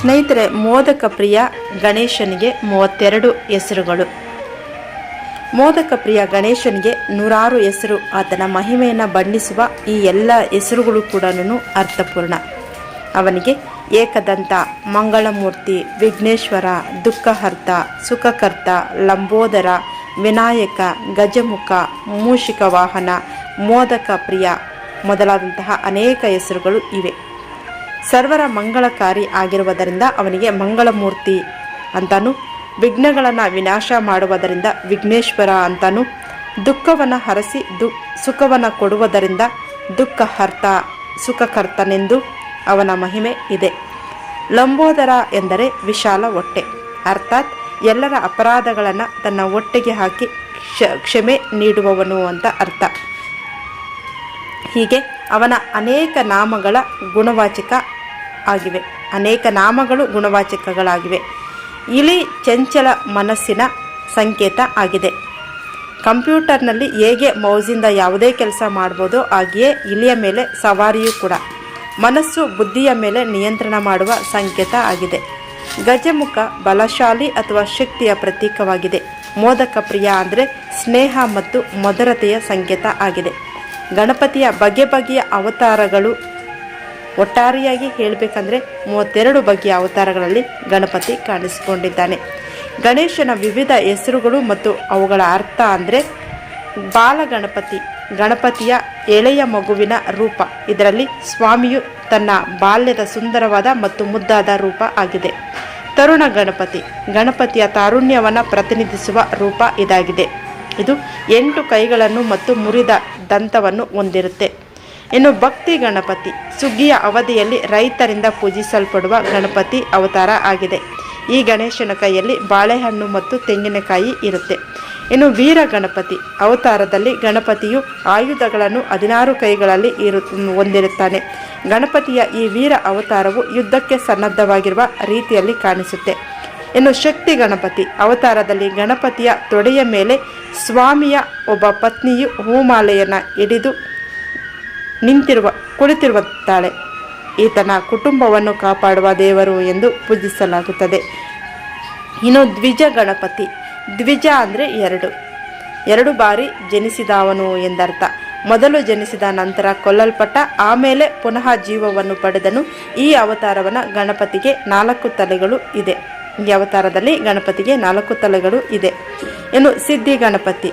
ಸ್ನೇಹಿತರೆ, ಮೋದಕ ಪ್ರಿಯ ಗಣೇಶನಿಗೆ ಮೂವತ್ತೆರಡು ಹೆಸರುಗಳು. ಮೋದಕ ಪ್ರಿಯ ಗಣೇಶನಿಗೆ ನೂರಾರು ಹೆಸರು. ಆತನ ಮಹಿಮೆಯನ್ನು ಬಣ್ಣಿಸುವ ಈ ಎಲ್ಲ ಹೆಸರುಗಳು ಕೂಡ ಅರ್ಥಪೂರ್ಣ. ಅವನಿಗೆ ಏಕದಂತ ಮಂಗಳಮೂರ್ತಿ, ವಿಘ್ನೇಶ್ವರ, ದುಃಖಹರ್ತ, ಸುಖಕರ್ತ, ಲಂಬೋದರ, ವಿನಾಯಕ, ಗಜಮುಖ, ಮೂಷಿಕ ವಾಹನ, ಮೋದಕ ಪ್ರಿಯ ಮೊದಲಾದಂತಹ ಅನೇಕ ಹೆಸರುಗಳು ಇವೆ. ಸರ್ವರ ಮಂಗಳಕಾರಿ ಆಗಿರುವುದರಿಂದ ಅವನಿಗೆ ಮಂಗಳಮೂರ್ತಿ ಅಂತಾನು, ವಿಘ್ನಗಳನ್ನು ವಿನಾಶ ಮಾಡುವುದರಿಂದ ವಿಘ್ನೇಶ್ವರ ಅಂತಾನು, ದುಃಖವನ್ನು ಹರಸಿ ದು, ಸುಖವನ್ನು ಕೊಡುವುದರಿಂದ ದುಃಖಹರ್ತ, ಸುಖಕರ್ತನೆಂದು ಅವನ ಮಹಿಮೆ ಇದೆ. ಲಂಬೋದರ ಎಂದರೆ ವಿಶಾಲ ಹೊಟ್ಟೆ. ಅರ್ಥಾತ್ ಎಲ್ಲರ ಅಪರಾಧಗಳನ್ನು ತನ್ನ ಹೊಟ್ಟೆಗೆ ಹಾಕಿ ಕ್ಷ, ಕ್ಷಮೆ ನೀಡುವವನು ಅಂತ ಅರ್ಥ. ಹೀಗೆ ಅವನ ಅನೇಕ ನಾಮಗಳ ಗುಣವಾಚಕ ಆಗಿವೆ ಅನೇಕ ನಾಮಗಳು ಗುಣವಾಚಕಗಳಾಗಿವೆ. ಇಲಿ ಚಂಚಲ ಮನಸ್ಸಿನ ಸಂಕೇತ ಆಗಿದೆ. ಕಂಪ್ಯೂಟರ್ನಲ್ಲಿ ಹೇಗೆ ಮೌಸಿಂದ ಯಾವುದೇ ಕೆಲಸ ಮಾಡ್ಬೋದು ಹಾಗೆಯೇ ಇಲಿಯ ಮೇಲೆ ಸವಾರಿಯೂ ಕೂಡ. ಮನಸ್ಸು ಬುದ್ಧಿಯ ಮೇಲೆ ನಿಯಂತ್ರಣ ಮಾಡುವ ಸಂಕೇತ ಆಗಿದೆ. ಗಜಮುಖ ಬಲಶಾಲಿ ಅಥವಾ ಶಕ್ತಿಯ ಪ್ರತೀಕವಾಗಿದೆ. ಮೋದಕ ಪ್ರಿಯ ಅಂದರೆ ಸ್ನೇಹ ಮತ್ತು ಮಧುರತೆಯ ಸಂಕೇತ ಆಗಿದೆ. ಗಣಪತಿಯ ಬಗೆ ಬಗೆಯ ಅವತಾರಗಳು ಒಟ್ಟಾರೆಯಾಗಿ ಹೇಳಬೇಕಂದ್ರೆ ಮೂವತ್ತೆರಡು ಬಗೆಯ ಅವತಾರಗಳಲ್ಲಿ ಗಣಪತಿ ಕಾಣಿಸಿಕೊಂಡಿದ್ದಾನೆ. ಗಣೇಶನ ವಿವಿಧ ಹೆಸರುಗಳು ಮತ್ತು ಅವುಗಳ ಅರ್ಥ ಅಂದರೆ ಬಾಲಗಣಪತಿ ಗಣಪತಿಯ ಎಳೆಯ ಮಗುವಿನ ರೂಪ. ಇದರಲ್ಲಿ ಸ್ವಾಮಿಯು ತನ್ನ ಬಾಲ್ಯದ ಸುಂದರವಾದ ಮತ್ತು ಮುದ್ದಾದ ರೂಪ ಆಗಿದೆ. ತರುಣ ಗಣಪತಿ, ಗಣಪತಿಯ ತಾರುಣ್ಯವನ್ನು ಪ್ರತಿನಿಧಿಸುವ ರೂಪ ಇದಾಗಿದೆ. ಇದು ಎಂಟು ಕೈಗಳನ್ನು ಮತ್ತು ಮುರಿದ ದಂತವನ್ನು ಹೊಂದಿರುತ್ತೆ. ಇನ್ನು ಭಕ್ತಿ ಗಣಪತಿ, ಸುಗ್ಗಿಯ ಅವಧಿಯಲ್ಲಿ ರೈತರಿಂದ ಪೂಜಿಸಲ್ಪಡುವ ಗಣಪತಿ ಅವತಾರ ಆಗಿದೆ. ಈ ಗಣೇಶನ ಕೈಯಲ್ಲಿ ಬಾಳೆಹಣ್ಣು ಮತ್ತು ತೆಂಗಿನಕಾಯಿ ಇರುತ್ತೆ. ಇನ್ನು ವೀರ ಗಣಪತಿ ಅವತಾರದಲ್ಲಿ ಗಣಪತಿಯು ಆಯುಧಗಳನ್ನು ಹದಿನಾರು ಕೈಗಳಲ್ಲಿ ಇರು, ಹೊಂದಿರುತ್ತಾನೆ. ಗಣಪತಿಯ ಈ ವೀರ ಅವತಾರವು ಯುದ್ಧಕ್ಕೆ ಸನ್ನದ್ಧವಾಗಿರುವ ರೀತಿಯಲ್ಲಿ ಕಾಣಿಸುತ್ತೆ. ಇನ್ನು ಶಕ್ತಿ ಗಣಪತಿ ಅವತಾರದಲ್ಲಿ ಗಣಪತಿಯ ತೊಡೆಯ ಮೇಲೆ ಸ್ವಾಮಿಯ ಒಬ್ಬ ಪತ್ನಿಯು ಹೂಮಾಲೆಯನ್ನು ಹಿಡಿದು ನಿಂತಿರುವ, ಕುಳಿತಿರುತ್ತಾಳೆ. ಈತನ ಕುಟುಂಬವನ್ನು ಕಾಪಾಡುವ ದೇವರು ಎಂದು ಪೂಜಿಸಲಾಗುತ್ತದೆ. ಇನ್ನು ದ್ವಿಜ ಗಣಪತಿ. ದ್ವಿಜ ಅಂದರೆ ಎರಡು. ಎರಡು ಬಾರಿ ಜನಿಸಿದವನು ಎಂದರ್ಥ. ಮೊದಲು ಜನಿಸಿದ ನಂತರ ಕೊಲ್ಲಲ್ಪಟ್ಟ, ಆಮೇಲೆ ಪುನಃ ಜೀವವನ್ನು ಪಡೆದನು. ಈ ಅವತಾರವನ್ನು ಗಣಪತಿಗೆ ನಾಲ್ಕು ತಲೆಗಳು ಇದೆ. ಈ ಅವತಾರದಲ್ಲಿ ಗಣಪತಿಗೆ ನಾಲ್ಕು ತಲೆಗಳು ಇದೆ. ಇನ್ನು ಸಿದ್ಧಿ ಗಣಪತಿ.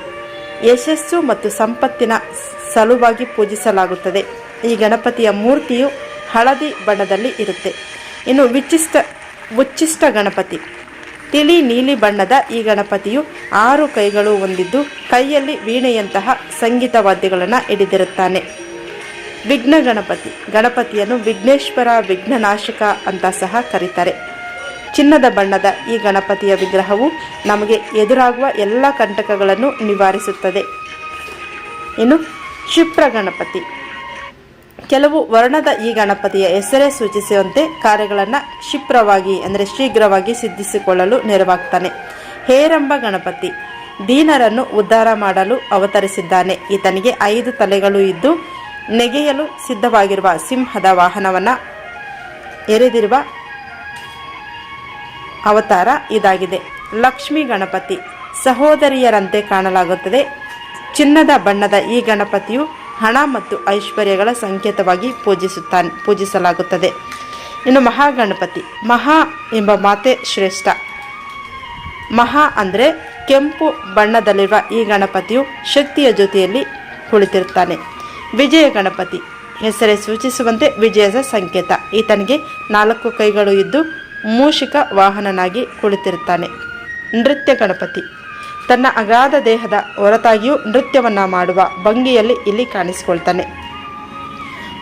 ಯಶಸ್ಸು ಮತ್ತು ಸಂಪತ್ತಿನ ಸಲುವಾಗಿ ಪೂಜಿಸಲಾಗುತ್ತದೆ. ಈ ಗಣಪತಿಯ ಮೂರ್ತಿಯು ಹಳದಿ ಬಣ್ಣದಲ್ಲಿ ಇರುತ್ತೆ. ಇನ್ನು ವಿಚಿಷ್ಟ ಉಚ್ಚಿಷ್ಟ ಗಣಪತಿ. ತಿಳಿ ನೀಲಿ ಬಣ್ಣದ ಈ ಗಣಪತಿಯು ಆರು ಕೈಗಳು ಹೊಂದಿದ್ದು ಕೈಯಲ್ಲಿ ವೀಣೆಯಂತಹ ಸಂಗೀತ ವಾದ್ಯಗಳನ್ನು ಹಿಡಿದಿರುತ್ತಾನೆ. ವಿಘ್ನ ಗಣಪತಿ. ಗಣಪತಿಯನ್ನು ವಿಘ್ನೇಶ್ವರ ವಿಘ್ನನಾಶಕ ಅಂತ ಸಹ ಕರೀತಾರೆ. ಚಿನ್ನದ ಬಣ್ಣದ ಈ ಗಣಪತಿಯ ವಿಗ್ರಹವು ನಮಗೆ ಎದುರಾಗುವ ಎಲ್ಲ ಕಂಟಕಗಳನ್ನು ನಿವಾರಿಸುತ್ತದೆ. ಇನ್ನು ಕ್ಷಿಪ್ರ ಗಣಪತಿ. ಕೆಲವು ವರ್ಣದ ಈ ಗಣಪತಿಯ ಹೆಸರೇ ಸೂಚಿಸುವಂತೆ ಕಾರ್ಯಗಳನ್ನು ಕ್ಷಿಪ್ರವಾಗಿ ಅಂದರೆ ಶೀಘ್ರವಾಗಿ ಸಿದ್ಧಿಸಿಕೊಳ್ಳಲು ನೆರವಾಗ್ತಾನೆ. ಹೇರಂಬ ಗಣಪತಿ ದೀನರನ್ನು ಉದ್ಧಾರ ಮಾಡಲು ಅವತರಿಸಿದ್ದಾನೆ. ಈತನಿಗೆ ಐದು ತಲೆಗಳು ಇದ್ದು ನೆಗೆಯಲು ಸಿದ್ಧವಾಗಿರುವ ಸಿಂಹದ ವಾಹನವನ್ನು ಎರೆದಿರುವ ಅವತಾರ ಇದಾಗಿದೆ. ಲಕ್ಷ್ಮೀ ಗಣಪತಿ ಸಹೋದರಿಯರಂತೆ ಕಾಣಲಾಗುತ್ತದೆ. ಚಿನ್ನದ ಬಣ್ಣದ ಈ ಗಣಪತಿಯು ಹಣ ಮತ್ತು ಐಶ್ವರ್ಯಗಳ ಸಂಕೇತವಾಗಿ ಪೂಜಿಸುತ್ತಾನೆ, ಪೂಜಿಸಲಾಗುತ್ತದೆ. ಇನ್ನು ಮಹಾಗಣಪತಿ, ಮಹಾ ಎಂಬ ಮಾತೆ ಶ್ರೇಷ್ಠ. ಮಹಾ ಅಂದರೆ ಕೆಂಪು ಬಣ್ಣದಲ್ಲಿರುವ ಈ ಗಣಪತಿಯು ಶಕ್ತಿಯ ಜೊತೆಯಲ್ಲಿ ಕುಳಿತಿರುತ್ತಾನೆ. ವಿಜಯ ಗಣಪತಿ, ಹೆಸರೇ ಸೂಚಿಸುವಂತೆ ವಿಜಯದ ಸಂಕೇತ. ಈತನಿಗೆ ನಾಲ್ಕು ಕೈಗಳು ಇದ್ದು ಮೂಷಿಕ ವಾಹನನಾಗಿ ಕುಳಿತಿರುತ್ತಾನೆ. ನೃತ್ಯ ಗಣಪತಿ ತನ್ನ ಅಗಾಧ ದೇಹದ ಹೊರತಾಗಿಯೂ ನೃತ್ಯವನ್ನು ಮಾಡುವ ಭಂಗಿಯಲ್ಲಿ ಇಲ್ಲಿ ಕಾಣಿಸಿಕೊಳ್ತಾನೆ.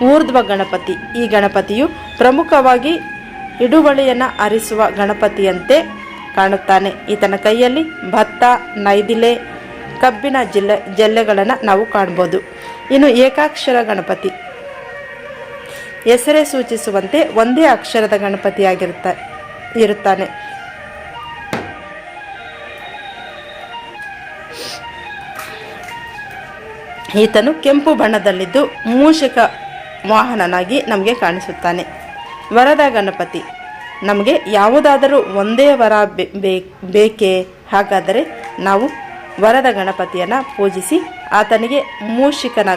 ಊರ್ಧ್ವ ಗಣಪತಿ. ಈ ಗಣಪತಿಯು ಪ್ರಮುಖವಾಗಿ ಇಡುವಳಿಯನ್ನು ಅರಿಸುವ ಗಣಪತಿಯಂತೆ ಕಾಣುತ್ತಾನೆ. ಈತನ ಕೈಯಲ್ಲಿ ಭತ್ತ, ನೈದಿಲೆ, ಕಬ್ಬಿನ ಜಿಲ್ಲೆ, ಜಲ್ಲೆಗಳನ್ನು ನಾವು ಕಾಣ್ಬೋದು. ಇನ್ನು ಏಕಾಕ್ಷರ ಗಣಪತಿ. ಹೆಸರೇ ಸೂಚಿಸುವಂತೆ ಒಂದೇ ಅಕ್ಷರದ ಗಣಪತಿಯಾಗಿರುತ್ತ, ಇರುತ್ತಾನೆ. ಈತನು ಕೆಂಪು ಬಣ್ಣದಲ್ಲಿದ್ದು ಮೂಷಿಕ ವಾಹನನಾಗಿ ನಮಗೆ ಕಾಣಿಸುತ್ತಾನೆ. ವರದ ಗಣಪತಿ ನಮಗೆ ಯಾವುದಾದರೂ ಒಂದೇ ವರ ಬೇಕೇ? ಹಾಗಾದರೆ ನಾವು ವರದ ಗಣಪತಿಯನ್ನು ಪೂಜಿಸಿ ಆತನಿಗೆ ಮೂಷಿಕನ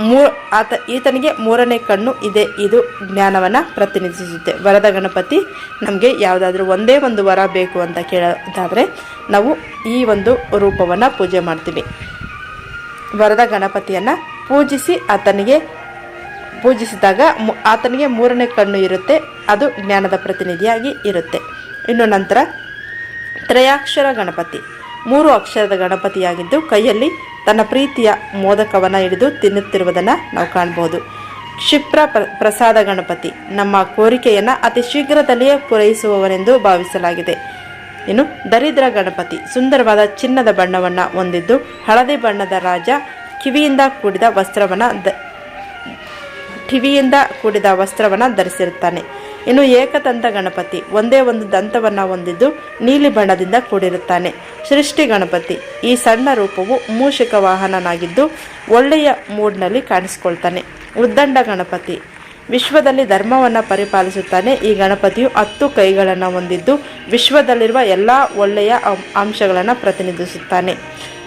ಮೂ, ಆತ, ಈತನಿಗೆ ಮೂರನೇ ಕಣ್ಣು ಇದೆ. ಇದು ಜ್ಞಾನವನ್ನು ಪ್ರತಿನಿಧಿಸುತ್ತೆ. ವರದ ಗಣಪತಿ ನಮಗೆ ಯಾವುದಾದ್ರೂ ಒಂದೇ ಒಂದು ವರ ಬೇಕು ಅಂತ ಕೇಳೋದಾದರೆ ನಾವು ಈ ಒಂದು ರೂಪವನ್ನು ಪೂಜೆ ಮಾಡ್ತೀವಿ. ವರದ ಗಣಪತಿಯನ್ನು ಪೂಜಿಸಿ ಆತನಿಗೆ ಪೂಜಿಸಿದಾಗ ಆತನಿಗೆ ಮೂರನೇ ಕಣ್ಣು ಇರುತ್ತೆ, ಅದು ಜ್ಞಾನದ ಪ್ರತಿನಿಧಿಯಾಗಿ ಇರುತ್ತೆ. ಇನ್ನು ನಂತರ ತ್ರಯಾಕ್ಷರ ಗಣಪತಿ. ಮೂರು ಅಕ್ಷರದ ಗಣಪತಿಯಾಗಿದ್ದು ಕೈಯಲ್ಲಿ ತನ್ನ ಪ್ರೀತಿಯ ಮೋದಕವನ್ನು ಹಿಡಿದು ತಿನ್ನುತ್ತಿರುವುದನ್ನು ನಾವು ಕಾಣ್ಬೋದು. ಕ್ಷಿಪ್ರ ಪ್ರ- ಪ್ರಸಾದ ಗಣಪತಿ. ನಮ್ಮ ಕೋರಿಕೆಯನ್ನು ಅತಿ ಶೀಘ್ರದಲ್ಲಿಯೇ ಪೂರೈಸುವವನೆಂದು ಭಾವಿಸಲಾಗಿದೆ. ಇನ್ನು ದರಿದ್ರ ಗಣಪತಿ ಸುಂದರವಾದ ಚಿನ್ನದ ಬಣ್ಣವನ್ನು ಹೊಂದಿದ್ದು ಹಳದಿ ಬಣ್ಣದ ರಾಜ ಕಿವಿಯಿಂದ ಕೂಡಿದ ವಸ್ತ್ರವನ್ನು ದ ಕಿವಿಯಿಂದ ಕೂಡಿದ ವಸ್ತ್ರವನ್ನು ಧರಿಸಿರುತ್ತಾನೆ. ಇನ್ನು ಏಕದಂತ ಗಣಪತಿ ಒಂದೇ ಒಂದು ದಂತವನ್ನು ಹೊಂದಿದ್ದು ನೀಲಿ ಬಣ್ಣದಿಂದ ಕೂಡಿರುತ್ತಾನೆ. ಸೃಷ್ಟಿ ಗಣಪತಿ ಈ ಸಣ್ಣ ರೂಪವು ಮೂಷಿಕ ವಾಹನನಾಗಿದ್ದು ಒಳ್ಳೆಯ ಮೂಡ್ನಲ್ಲಿ ಕಾಣಿಸಿಕೊಳ್ತಾನೆ. ಉದ್ದಂಡ ಗಣಪತಿ ವಿಶ್ವದಲ್ಲಿ ಧರ್ಮವನ್ನು ಪರಿಪಾಲಿಸುತ್ತಾನೆ. ಈ ಗಣಪತಿಯು ಹತ್ತು ಕೈಗಳನ್ನು ಹೊಂದಿದ್ದು ವಿಶ್ವದಲ್ಲಿರುವ ಎಲ್ಲ ಒಳ್ಳೆಯ ಅಂಶಗಳನ್ನು ಪ್ರತಿನಿಧಿಸುತ್ತಾನೆ.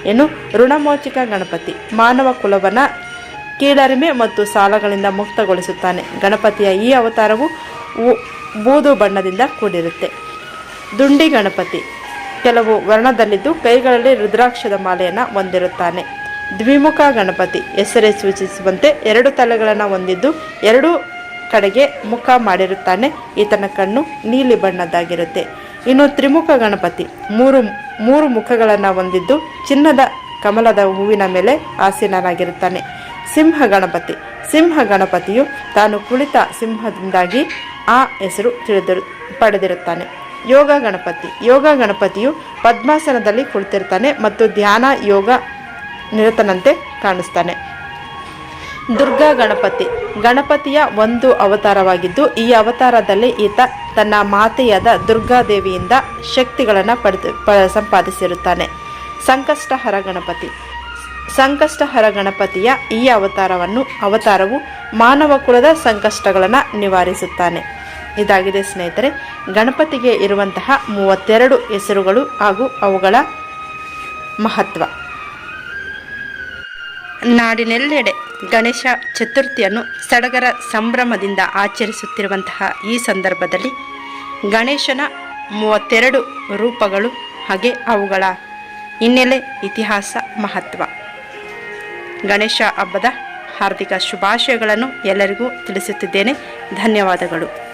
ಇನ್ನು ಋಣಮೋಚಕ ಗಣಪತಿ. ಮಾನವ ಕುಲವನ್ನು ಕೀಳರಿಮೆ ಮತ್ತು ಸಾಲಗಳಿಂದ ಮುಕ್ತಗೊಳಿಸುತ್ತಾನೆ. ಗಣಪತಿಯ ಈ ಅವತಾರವು ಬೂದು ಬಣ್ಣದಿಂದ ಕೂಡಿರುತ್ತೆ. ದುಂಡಿ ಗಣಪತಿ. ಕೆಲವು ವರ್ಣದಲ್ಲಿದ್ದು ಕೈಗಳಲ್ಲಿ ರುದ್ರಾಕ್ಷದ ಮಾಲೆಯನ್ನು ಹೊಂದಿರುತ್ತಾನೆ. ದ್ವಿಮುಖ ಗಣಪತಿ ಹೆಸರೇ ಸೂಚಿಸುವಂತೆ ಎರಡು ತಲೆಗಳನ್ನು ಹೊಂದಿದ್ದು ಎರಡು ಕಡೆಗೆ ಮುಖ ಮಾಡಿರುತ್ತಾನೆ. ಈತನ ಕಣ್ಣು ನೀಲಿ ಬಣ್ಣದ್ದಾಗಿರುತ್ತೆ. ಇನ್ನು ತ್ರಿಮುಖ ಗಣಪತಿ ಮೂರು ಮೂರು ಮುಖಗಳನ್ನು ಹೊಂದಿದ್ದು ಚಿನ್ನದ ಕಮಲದ ಹೂವಿನ ಮೇಲೆ ಆಸೀನನಾಗಿರುತ್ತಾನೆ. ಸಿಂಹ ಗಣಪತಿ, ಸಿಂಹ ಗಣಪತಿಯು ತಾನು ಕುಳಿತ ಸಿಂಹದಿಂದಾಗಿ ಆ ಹೆಸರು ತಿಳಿದಿರು, ಪಡೆದಿರುತ್ತಾನೆ. ಯೋಗ ಗಣಪತಿ, ಯೋಗ ಗಣಪತಿಯು ಪದ್ಮಾಸನದಲ್ಲಿ ಕುಳಿತಿರ್ತಾನೆ ಮತ್ತು ಧ್ಯಾನ ಯೋಗ ನಿರತನಂತೆ ಕಾಣಿಸ್ತಾನೆ. ದುರ್ಗಾ ಗಣಪತಿ. ಗಣಪತಿಯ ಒಂದು ಅವತಾರವಾಗಿದ್ದು, ಈ ಅವತಾರದಲ್ಲಿ ಈತ ತನ್ನ ಮಾತೆಯಾದ ದುರ್ಗಾದೇವಿಯಿಂದ ಶಕ್ತಿಗಳನ್ನು ಪಡೆದು ಸಂಪಾದಿಸಿರುತ್ತಾನೆ. ಸಂಕಷ್ಟಹರ ಗಣಪತಿ. ಸಂಕಷ್ಟಹರ ಗಣಪತಿಯ ಈ ಅವತಾರವನ್ನು, ಅವತಾರವು ಮಾನವ ಕುಲದ ಸಂಕಷ್ಟಗಳನ್ನು ನಿವಾರಿಸುತ್ತಾನೆ. ಇದಾಗಿದೆ ಸ್ನೇಹಿತರೆ, ಗಣಪತಿಗೆ ಇರುವಂತಹ ಮೂವತ್ತೆರಡು ಹೆಸರುಗಳು ಹಾಗೂ ಅವುಗಳ ಮಹತ್ವ. ನಾಡಿನೆಲ್ಲೆಡೆ ಗಣೇಶ ಚತುರ್ಥಿಯನ್ನು ಸಡಗರ ಸಂಭ್ರಮದಿಂದ ಆಚರಿಸುತ್ತಿರುವಂತಹ ಈ ಸಂದರ್ಭದಲ್ಲಿ ಗಣೇಶನ ಮೂವತ್ತೆರಡು ರೂಪಗಳು ಹಾಗೆ ಅವುಗಳ ಹಿನ್ನೆಲೆ ಇತಿಹಾಸ ಮಹತ್ವ. ಗಣೇಶ ಹಬ್ಬದ ಹಾರ್ದಿಕ ಶುಭಾಶಯಗಳನ್ನು ಎಲ್ಲರಿಗೂ ತಿಳಿಸುತ್ತಿದ್ದೇನೆ. ಧನ್ಯವಾದಗಳು.